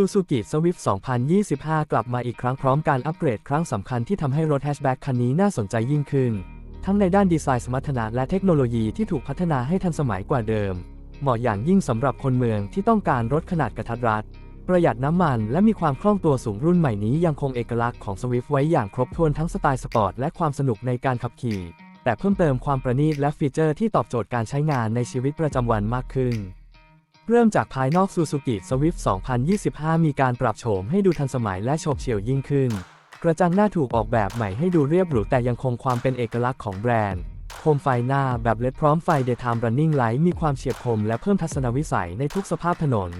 Suzuki Swift 2025 กลับมาอีกครั้งพร้อมการอัปเกรดครั้งสำคัญที่ทำให้รถแฮชแบ็กคันนี้น่าสนใจยิ่งขึ้น ทั้งในด้านดีไซน์สมรรถนะและเทคโนโลยีที่ถูกพัฒนาให้ทันสมัยกว่าเดิม เหมาะอย่างยิ่งสำหรับคนเมืองที่ต้องการรถขนาดกระทัดรัด ประหยัดน้ำมันและมีความคล่องตัวสูงรุ่นใหม่นี้ยังคงเอกลักษณ์ของ Swift ไว้อย่างครบถ้วนทั้งสไตล์สปอร์ตและความสนุกในการขับขี่ แต่เพิ่มเติมความประณีตและฟีเจอร์ที่ตอบโจทย์การใช้งานในชีวิตประจำวันมากขึ้น เริ่มจากภายนอก Suzuki Swift 2025 มีการปรับโฉมให้ดูทันสมัยและโฉบเฉี่ยวยิ่งขึ้น กระจังหน้าถูกออกแบบใหม่ให้ดูเรียบหรูแต่ยังคงความเป็นเอกลักษณ์ของแบรนด์ โคมไฟหน้าแบบเลดพร้อมไฟ Daytime Running Light มีความเฉียบคมและเพิ่มทัศนวิสัยในทุกสภาพถนน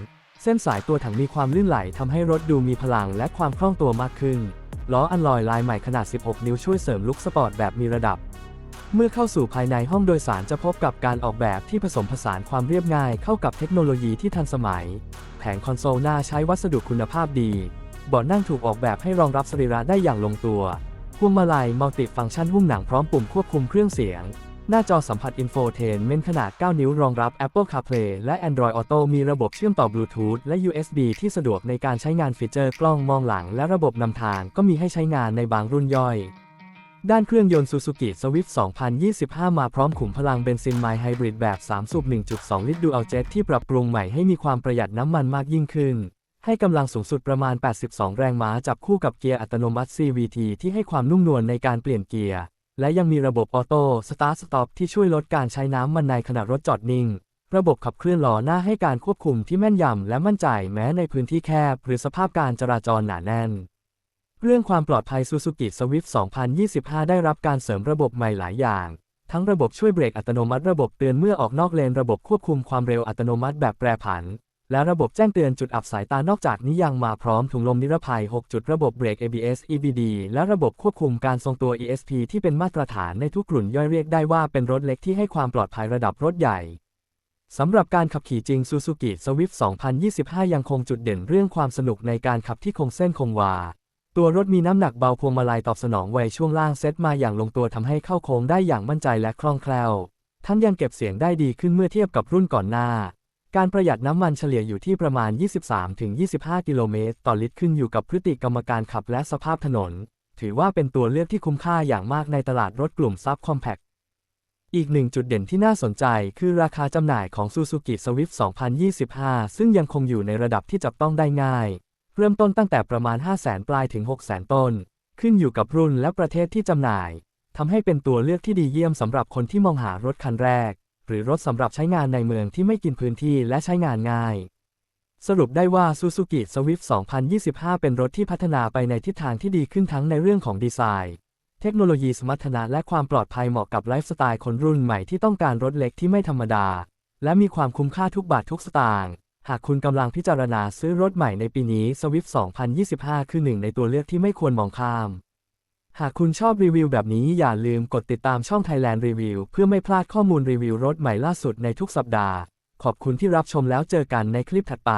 เส้นสายตัวถังมีความลื่นไหลทำให้รถดูมีพลังและความคล่องตัวมากขึ้น ล้ออัลลอยลายใหม่ขนาด 16 นิ้วช่วยเสริมลุคสปอร์ตแบบมีระดับ เมื่อเข้าสู่ภายในห้องโดยสารจะพบกับการออกแบบที่ผสมผสานความเรียบง่ายเข้ากับเทคโนโลยีที่ทันสมัย แผงคอนโซลหน้าใช้วัสดุคุณภาพดีเบาะนั่งถูกออกแบบให้รองรับสรีระได้อย่างลงตัวพวงมาลัยมัลติฟังก์ชันหุ้มหนังพร้อมปุ่มควบคุมเครื่องเสียง หน้าจอสัมผัสอินโฟเทนเมนขนาด 9 นิ้วรองรับ Apple CarPlay และ Android Auto มีระบบเชื่อมต่อบลูทูธและ USB ที่สะดวกในการใช้งานฟีเจอร์กล้องมองหลัง และระบบนำทางก็มีให้ใช้งานในบางรุ่นย่อย ด้านเครื่องยนต์ Suzuki Swift 2025 มาพร้อมขุมพลังเบนซินไมล์ไฮบริดแบบ 3 สูบ 1.2 ลิตรดูอัลเจ็ตที่ปรับปรุงใหม่ให้มีความประหยัดน้ำมันมากยิ่งขึ้น ให้กำลังสูงสุดประมาณ 82 แรงม้าจับคู่กับเกียร์อัตโนมัติ CVT ที่ให้ความนุ่มนวลในการเปลี่ยนเกียร์ และยังมีระบบออโต้สตาร์ทสต็อปที่ช่วยลดการใช้น้ำมันในขณะรถจอดนิ่ง ระบบขับเคลื่อนล้อหน้าให้การควบคุมที่แม่นยำและมั่นใจแม้ในพื้นที่แคบ หรือสภาพการจราจรหนาแน่น เรื่องความปลอดภัย Suzuki Swift 2025 ได้รับการเสริมระบบใหม่หลายอย่าง ทั้งระบบช่วยเบรกอัตโนมัติระบบเตือนเมื่อออกนอกเลนระบบควบคุมความเร็วอัตโนมัติแบบแปรผัน และระบบแจ้งเตือนจุดอับสายตานอกจากนี้ยังมาพร้อมถุงลมนิรภัย 6 จุดระบบเบรก ABS EBD และระบบควบคุมการทรงตัว ESP ที่เป็นมาตรฐานในทุกกลุ่นย่อยเรียกได้ว่าเป็นรถเล็กที่ให้ความปลอดภัยระดับรถใหญ่สำหรับการขับขี่จริง Suzuki Swift 2025 ยังคงจุดเด่นเรื่องความสนุกในการขับที่คงเส้นคงวา ตัวรถมีน้ำหนักเบาพวงมาลัยตอบสนองไวช่วงล่างเซตมาอย่างลงตัวทำให้เข้าโค้งได้อย่างมั่นใจและคล่องแคล่ว ทั้งยังเก็บเสียงได้ดีขึ้นเมื่อเทียบกับรุ่นก่อนหน้า การประหยัดน้ำมันเฉลี่ยอยู่ที่ประมาณ 23-25 กิโลเมตรต่อลิตรขึ้นอยู่กับพฤติกรรมการขับและสภาพถนน ถือว่าเป็นตัวเลือกที่คุ้มค่าอย่างมากในตลาดรถกลุ่มซับคอมแพคอีกหนึ่งจุดเด่นที่น่าสนใจคือราคาจำหน่ายของ Suzuki Swift 2025 ซึ่งยังคงอยู่ในระดับที่จับต้องได้ง่าย เริ่มต้นตั้งแต่ประมาณ 500,000ปลายถึง 600,000ต้น ขึ้นอยู่กับรุ่นและประเทศที่จำหน่ายทำให้เป็นตัวเลือกที่ดีเยี่ยมสำหรับคนที่มองหารถคันแรก หรือรถสำหรับใช้งานในเมืองที่ไม่กินพื้นที่และใช้งานง่าย สรุปได้ว่า Suzuki Swift 2025 เป็นรถที่พัฒนาไปในทิศทางที่ดีขึ้นทั้งในเรื่องของดีไซน์ เทคโนโลยีสมรรถนะและความปลอดภัยเหมาะกับไลฟ์สไตล์คนรุ่นใหม่ที่ต้องการรถเล็กที่ไม่ธรรมดา และมีความคุ้มค่าทุกบาททุกสตางค์ หากคุณกำลังพิจารณาซื้อรถใหม่ในปีนี้ Swift 2025 คือหนึ่งในตัวเลือกที่ไม่ควรมองข้าม หากคุณชอบรีวิวแบบนี้อย่าลืมกดติดตามช่อง Thailand Review เพื่อไม่พลาดข้อมูลรีวิวรถใหม่ล่าสุดในทุกสัปดาห์ ขอบคุณที่รับชมแล้วเจอกันในคลิปถัดไป